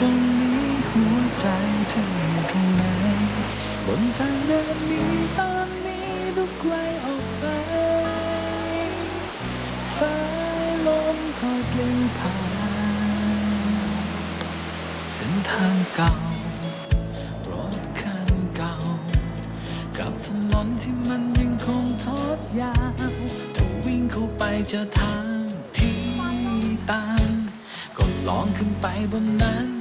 ตรงนี้หัวใจเธออยู่ตรงไหนบนทางเดินนี้ตอนนี้ดูไกลออกไป สายลมคอยเปลี่ยนผ่านเส้นทางเก่า รถคันเก่า กับถนนที่มันยังคงทอดยาวถ้าวิ่งเข้าไปจะทางที่ตันก็ลองขึ้นไปบนนั้น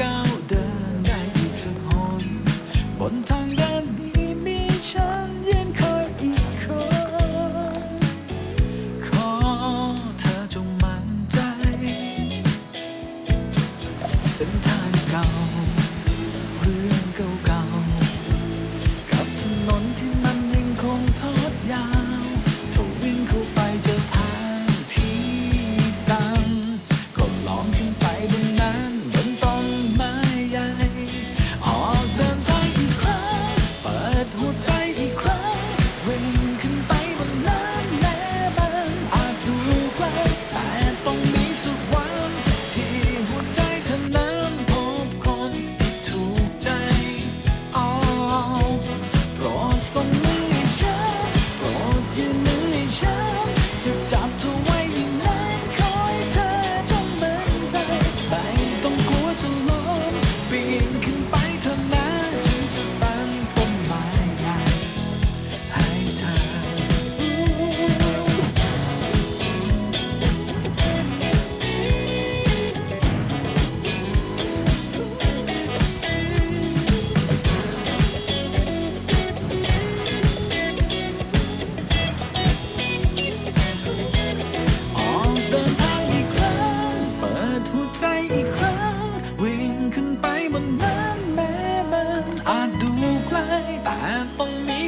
ก้าวเดินได้อีกสักหนบนทางเดินนี้มีฉันยืนคอยอีกคน ขอเธอจงมั่นใจ เส้นทางเก่า ต้องมี